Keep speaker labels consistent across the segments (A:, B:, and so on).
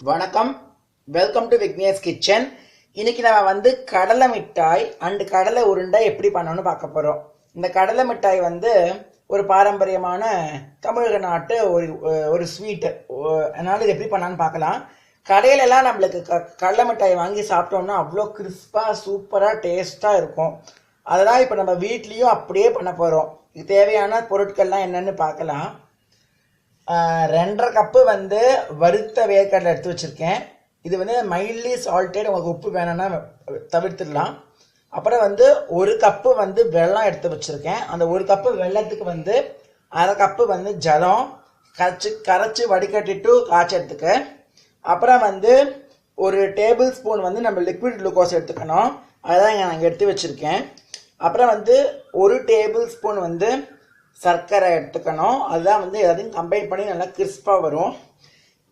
A: வணக்கம். Welcome to Vignesh kitchen இன்னைக்கு நம்ம வந்து கடலை மிட்டாய் அண்டு கடலை உருண்டை எப்படி பண்ணணும்னு பார்க்க போகிறோம் இந்த கடலை மிட்டாய் வந்து ஒரு பாரம்பரியமான தமிழக நாட்டு ஒரு ஒரு ஸ்வீட்டு அதனால் இது எப்படி பண்ணான்னு பார்க்கலாம். கடையிலலாம் நம்மளுக்கு க- கடலை மிட்டாய் வாங்கி சாப்பிட்டோம்னா அவ்வளோ கிறிஸ்பாக சூப்பராக டேஸ்ட்டாக இருக்கும். அதெல்லாம் இப்போ நம்ம வீட்லேயும் அப்படியே பண்ண போகிறோம் இது தேவையான பொருட்கள்லாம் என்னென்னு பார்க்கலாம். ரெண்டரை கப்பு வந்து வறுத்த வேர்க்கடலை எடுத்து வச்சுருக்கேன். இது வந்து மைல்ட்லி சால்ட்டட் உங்களுக்கு உப்பு வேணும்னா தவிர்த்துடலாம். அப்புறம் வந்து ஒரு கப்பு வந்து வெல்லம் எடுத்து வச்சுருக்கேன். அந்த ஒரு கப்பு வெல்லத்துக்கு வந்து அரை கப்பு வந்து ஜலம் கரைச்சி கரைச்சி வடிகட்டிட்டு காய்ச்சறதுக்கு அப்புறம் வந்து ஒரு டேபிள் ஸ்பூன் வந்து நம்ம லிக்விட் குளுக்கோஸ் எடுத்துக்கணும். அதுதான் இங்க நாங்கள் எடுத்து வச்சுருக்கேன். அப்புறம் வந்து ஒரு டேபிள் ஸ்பூன் வந்து சர்க்கரை எடுத்துக்கணும். அதுதான் வந்து எல்லாத்தையும் கம்பைன் பண்ணி நல்லா கிறிஸ்பாக வரும்.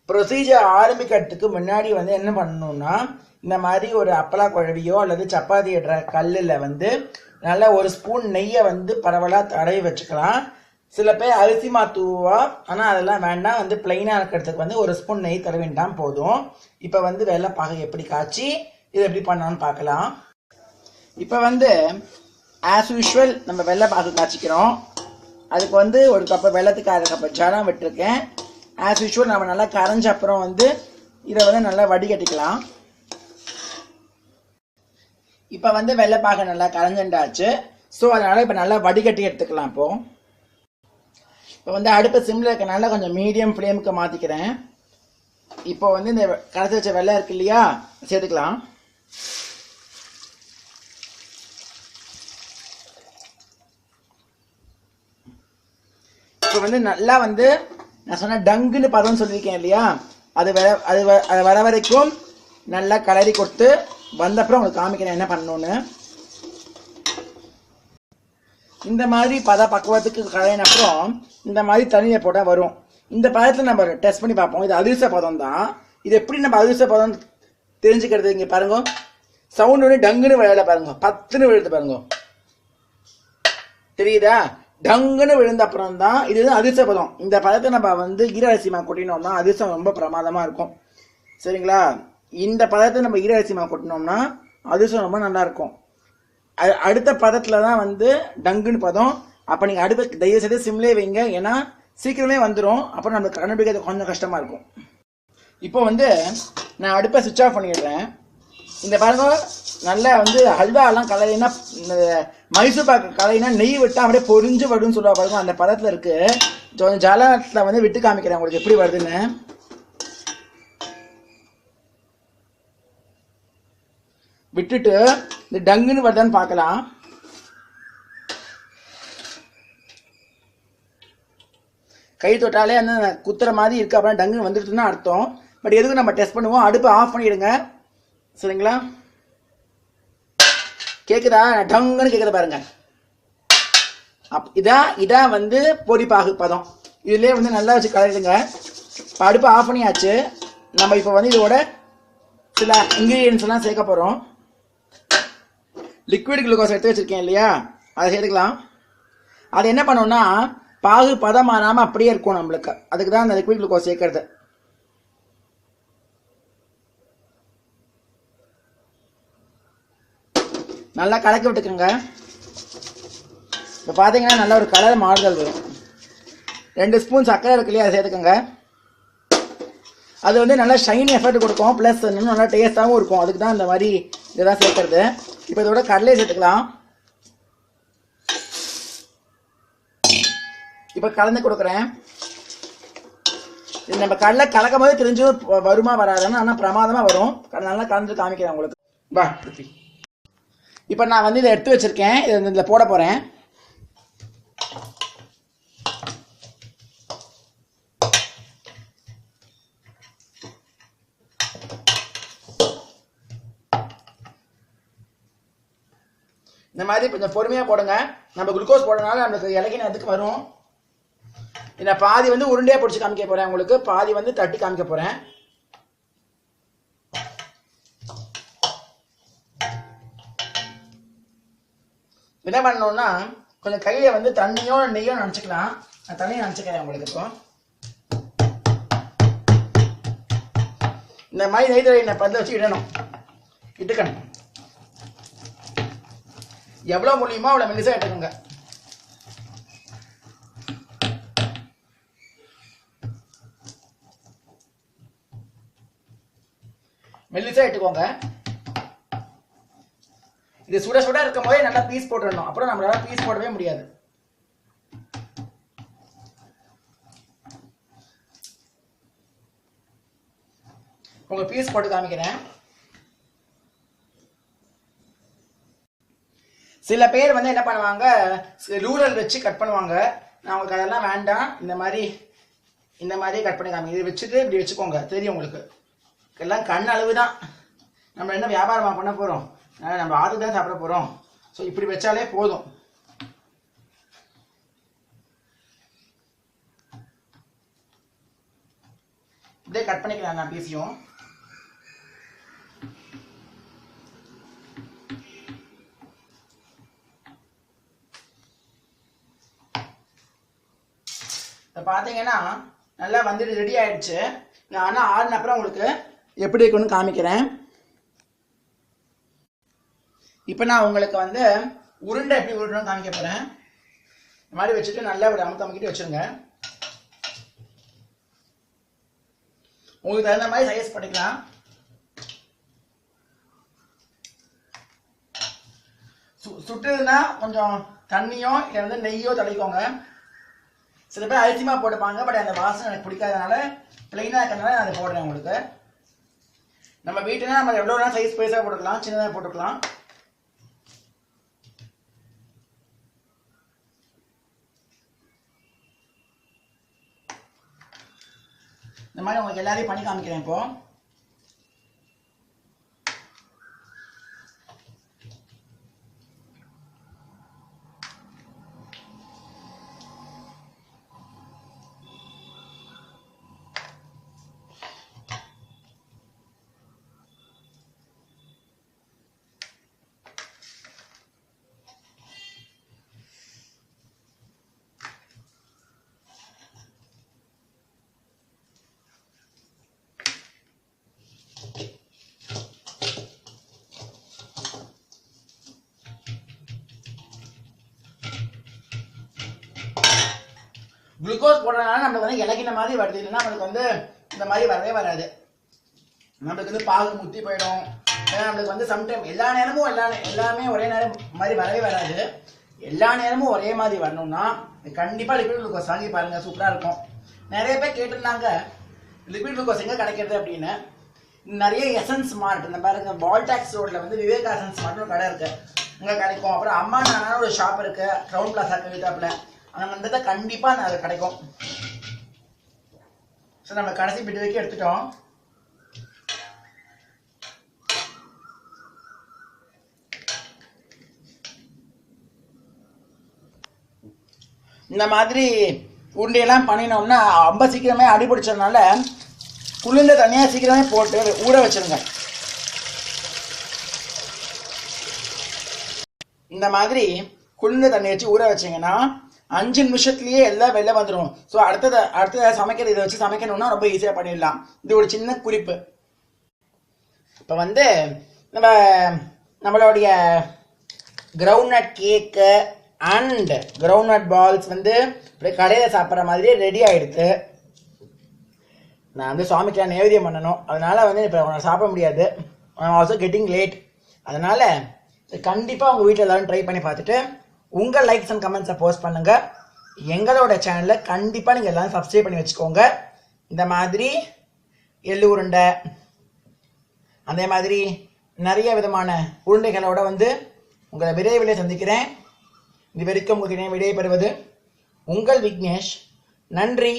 A: ப்ரொசீஜர் ஆரம்பிக்கிறதுக்கு முன்னாடி வந்து என்ன பண்ணணும்னா இந்த மாதிரி ஒரு அப்பளா குழவியோ அல்லது சப்பாத்தி இடுற கல்லில் வந்து நல்லா ஒரு ஸ்பூன் நெய்யை வந்து பரவலாக தடவி வச்சுக்கலாம். சில பேர் அரிசி மாத்துவா ஆனால் அதெல்லாம் வேண்டாம். வந்து பிளெயினாக இருக்கிறதுக்கு வந்து ஒரு ஸ்பூன் நெய் தடவின்ட்டான் போதும். இப்போ வந்து வெள்ளை பாகு எப்படி காய்ச்சி இது எப்படி பண்ணலாம்னு பார்க்கலாம். இப்போ வந்து ஆஸ் யூஷுவல் நம்ம வெள்ளை பாகு காய்ச்சிக்கிறோம். அதுக்கு வந்து ஒரு கப்பு வெள்ளத்துக்கு அரை கப்பு ஜலம் விட்டுருக்கேன். ஆஸ் யூஷுவல் நம்ம நல்லா கரைஞ்ச அப்புறம் வந்து இதை வந்து நல்லா வடிகட்டிக்கலாம். இப்போ வந்து வெள்ளைப்பாக நல்லா கரைஞ்சுண்டாச்சு ஸோ அதனால் இப்போ நல்லா வடிகட்டி எடுத்துக்கலாம் இப்போ. இப்போ வந்து அடுப்பு சிம்மில் இருக்கனால கொஞ்சம் மீடியம் ஃப்ளேமுக்கு மாற்றிக்கிறேன் இப்போ வந்து இந்த கரைச்சி வச்ச வெள்ளை இருக்கு இல்லையா சேர்த்துக்கலாம். இப்போ வந்து நல்லா வந்து நான் சொன்ன டங்குன்னு பதம் சொல்லியிருக்கேன் இல்லையா? அது வர அது வ- அது வர வரைக்கும் நல்லா கலரி கொடுத்து வந்தப்புறம் உங்களுக்கு காமிக்கிறேன் என்ன பண்ணணும்னு. இந்த மாதிரி பத பக்குவத்துக்கு கலையின அப்புறம் இந்த மாதிரி தண்ணியை போட்டால் வரும். இந்த பதத்தில் நம்ம டெஸ்ட் பண்ணி பார்ப்போம். இது அதிர்ச பதம் தான். இது எப்படி நம்ம அதிர்ச பதம் தெரிஞ்சுக்கிறது இங்கே பாருங்க. சவுண்ட் வந்து டங்குன்னு விளையாட பாருங்க. பத்துன்னு விழுது பாருங்க. தெரியுதா? டங்குன்னு விழுந்த அப்புறம் தான் இதுதான் அதிர்ஷ்ட பதம். இந்த பதத்தை நம்ம வந்து ஈரரசிமா கொட்டினோம்னா அதிர்ஷ்டம் ரொம்ப பிரமாதமா இருக்கும். சரிங்களா? இந்த பதத்தை நம்ம ஈரரசிமா கொட்டினோம்னா அதிர்ஷ்டம் ரொம்ப நல்லா இருக்கும். அது அடுத்த பதத்துல தான் வந்து டங்குன்னு பதம். அப்போ நீங்கள் அடுத்த தயவு செய்து சிம்லே வைங்க. ஏன்னா சீக்கிரமே வந்துடும் அப்புறம் நம்ம கண்டுபிடிக்கிறது கொஞ்சம் கஷ்டமா இருக்கும். இப்போ வந்து நான் அடுப்பை சுவிட்ச் ஆஃப் பண்ணிடுறேன். இந்த பாருங்க. நல்லா வந்து ஹல்வாலாம் கலையினா இந்த மைசூர் பாக்கு கலையினா நெய் விட்டா அப்படியே பொரிஞ்சு வரும்னு சொல்லுவா பாருங்க அந்த பதத்துல இருக்கு. கொஞ்சம் ஜலத்தில் வந்து விட்டு காமிக்கிறேன் உங்களுக்கு எப்படி வருதுன்னு. விட்டுட்டு இந்த டங்குன்னு வருதான்னு பார்க்கலாம். கை தொட்டாலே அந்த குத்துற மாதிரி இருக்கு அப்புறம் டங்கு வந்துடுதுன்னு அர்த்தம். பட் எதுக்கு நம்ம டெஸ்ட் பண்ணுவோம்? அடுப்பு ஆஃப் பண்ணிடுங்க. சரிங்களா? கேக்குதா? டங்குன்னு கேக்குதா பாருங்க. அப் இதான் இதான் வந்து பொடி பாகு பதம். இதுலயே வந்து நல்லா வச்சு கலரிடுங்க இப்போ அடுப்பு ஆஃப் பண்ணியாச்சு. நம்ம இப்போ வந்து இதோட சில இன்கிரீடியன்ஸ் எல்லாம் சேர்க்க போறோம். லிக்விட் குளுக்கோஸ் எடுத்து வச்சிருக்கேன் இல்லையா? அதை சேர்த்துக்கலாம். அது என்ன பண்ணோம்னா பாகு பதமானாம அப்படியே இருக்கும் நம்மளுக்கு. அதுக்கு தான் அந்த லிக்விட் குளுக்கோஸ் சேர்க்கறது. நல்லா கலக்கி விட்டுக்கோங்க. இப்போ பார்த்தீங்கன்னா நல்ல ஒரு கலர் மாறுதல் வரும். ரெண்டு ஸ்பூன் சர்க்கரை இருக்கு இல்லையா அதை சேர்த்துக்கோங்க. அது வந்து நல்லா ஷைனி எஃபெக்ட் கொடுக்கும். ப்ளஸ் இன்னும் நல்லா டேஸ்ட்டாகவும் இருக்கும். அதுக்கு தான் இந்த மாதிரி இதெல்லாம் சேர்க்கறது. இப்போ இதோட கடலையை சேர்த்துக்கலாம். இப்போ கலந்து கொடுக்குறேன். இது நம்ம கடலை கலக்கும் போது தெரிஞ்சு வருமா வராதுன்னு ஆனால் பிரமாதமாக வரும். நல்லா கலந்து காமிக்கிறேன் உங்களுக்கு. வா இப்போ நான் வந்து இதை எடுத்து வச்சிருக்கேன். இதை இதில் போட போகிறேன் இந்த மாதிரி கொஞ்சம் பொறுமையாக போடுங்க. நம்ம குளுக்கோஸ் போடுறதுனால நம்மளுக்கு இலகின அதுக்கு வரும். இந்த பாதி வந்து உருண்டையாக பிடிச்சி காமிக்க போகிறேன் உங்களுக்கு. பாதி வந்து தட்டி காமிக்க போகிறேன் என்ன பண்ணணும்னா கொஞ்சம் கையில வந்து தண்ணியோ நெய்யோ நினச்சிக்கலாம். நான் தண்ணியை நினச்சிக்கிறேன் உங்களுக்கு இப்போ. இந்த மாதிரி நெய் தடவை பல்ல வச்சு இடணும். இட்டுக்கணும். எவ்வளோ முடியுமோ அவ்வளோ மெலிசாக இட்டுக்கோங்க. மெல்லிசா இட்டுக்கோங்க. இது சுட சுட இருக்கும் போதே நல்லா பீஸ் போட்டுடணும். அப்புறம் நம்மளால பீஸ் போடவே முடியாது. உங்க பீஸ் போட்டு காமிக்கிறேன். சில பேர் வந்து என்ன பண்ணுவாங்க ரூரல் வச்சு கட் பண்ணுவாங்க. நான் உங்களுக்கு அதெல்லாம் வேண்டாம். இந்த மாதிரி இந்த மாதிரி கட் பண்ணி காமிங்க இதை வச்சுட்டு இப்படி வச்சுக்கோங்க. தெரியும் உங்களுக்கு. எல்லாம் கண் அளவு தான் நம்ம என்ன வியாபாரமா பண்ண போறோம்? நம்ம ஆறு தான் சாப்பிட போகிறோம் ஸோ இப்படி வச்சாலே போதும். இப்படியே கட் பண்ணிக்கலாம் நான் பீஸையும் இப்போ பார்த்தீங்கன்னா நல்லா வந்துட்டு ரெடி ஆயிடுச்சு. நான் ஆனால் ஆடின அப்புறம் உங்களுக்கு எப்படி இருக்குன்னு காமிக்கிறேன். இப்போ நான் உங்களுக்கு வந்து உருண்டை எப்படி உருண்டை காமிக்க போகிறேன் இந்த மாதிரி வச்சுட்டு நல்லா ஒரு அமுத்த அமுக்கிட்டு வச்சுருங்க. உங்களுக்கு தகுந்த மாதிரி சைஸ் பண்ணிக்கலாம். சு சுட்டுதுன்னா கொஞ்சம் தண்ணியோ இல்லை வந்து நெய்யோ தடவிக்கோங்க. சில பேர் அரிசிமா போட்டுப்பாங்க பட் அந்த வாசனை எனக்கு பிடிக்காதனால பிளைனாக இருக்கிறதுனால நான் அதை போடுறேன் உங்களுக்கு. நம்ம வீட்டுனா நம்ம எவ்வளோ நேரம் சைஸ் பெருசாக போட்டுக்கலாம் சின்னதாக போட்டுக்கலாம். இந்த மாதிரி உங்களுக்கு எல்லாரையும் பண்ணி காமிக்கிறேன் இப்போ. குளுக்கோஸ் போடுறதுனால நம்மளுக்கு வந்து இலக்கின மாதிரி வருது. இல்லைன்னா நம்மளுக்கு வந்து இந்த மாதிரி வரவே வராது. நம்மளுக்கு வந்து பாகு முத்தி போயிடும். ஏன்னா நம்மளுக்கு வந்து சம்டைம் எல்லா நேரமும் எல்லா எல்லாமே ஒரே நேரம் மாதிரி வரவே வராது. எல்லா நேரமும் ஒரே மாதிரி வரணும்னா கண்டிப்பாக லிக்விட் குளுக்கோஸ் வாங்கி பாருங்க. சூப்பராக இருக்கும். நிறைய பேர் கேட்டிருந்தாங்க லிக்விட் குளுக்கோஸ் எங்கே கிடைக்கிறது அப்படின்னு? நிறைய எசன்ஸ் மார்ட் இந்த பாருங்க பால்டாக்ஸ் ரோட்ல வந்து விவேகா எசன்ஸ் மார்ட்னு ஒரு கடை இருக்கு. அங்கே கிடைக்கும். அப்புறம் அம்மா நானான ஒரு ஷாப் இருக்கு. க்ரௌண்ட் பிளாசா கவிதாப்புல ஆனால் வந்ததை கண்டிப்பாக அது கிடைக்கும். ஸோ நம்ம கடைசி பிட்டு வரைக்கும் எடுத்துட்டோம். இந்த மாதிரி உருண்டையெல்லாம் பண்ணினோம்னா ரொம்ப சீக்கிரமே அடிபிடிச்சதுனால குளிர்ந்த தனியாக சீக்கிரமே போட்டு ஊற வச்சுருங்க. இந்த மாதிரி குளிர்ந்த தண்ணி வச்சு ஊற வச்சீங்கன்னா அஞ்சு நிமிஷத்துலயே எல்லாம் வெளில வந்துடும் ஸோ அடுத்தது அடுத்தது சமைக்கிறது இதை வச்சு சமைக்கணும்னா ரொம்ப ஈஸியாக பண்ணிடலாம். இது ஒரு சின்ன குறிப்பு. இப்போ வந்து நம்ம நம்மளுடைய groundnut cake and groundnut balls வந்து இப்படி கடையில் சாப்பிட்ற மாதிரியே ரெடி ஆகிடுது நான் வந்து சுவாமிக்கு நைவேத்தியம் பண்ணணும். அதனால் வந்து இப்போ சாப்பிட முடியாது. ஆல்சோ கெட்டிங் லேட் அதனால் கண்டிப்பாக உங்கள் வீட்டில் எல்லோரும் ட்ரை பண்ணி பார்த்துட்டு உங்கள் லைக்ஸ் அண்ட் கமெண்ட்ஸை போஸ்ட் பண்ணுங்கள் எங்களோட சேனலை கண்டிப்பாக நீங்கள் எல்லாம் சப்ஸ்கிரைப் பண்ணி வச்சுக்கோங்க. இந்த மாதிரி எள்ளு உருண்டை அதே மாதிரி நிறைய விதமான உருண்டைகளோட வந்து உங்களை விரைவில் சந்திக்கிறேன். இது வரைக்கும் உங்களுக்கு விடை பெறுவது உங்கள் விக்னேஷ். நன்றி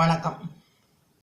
A: வணக்கம்.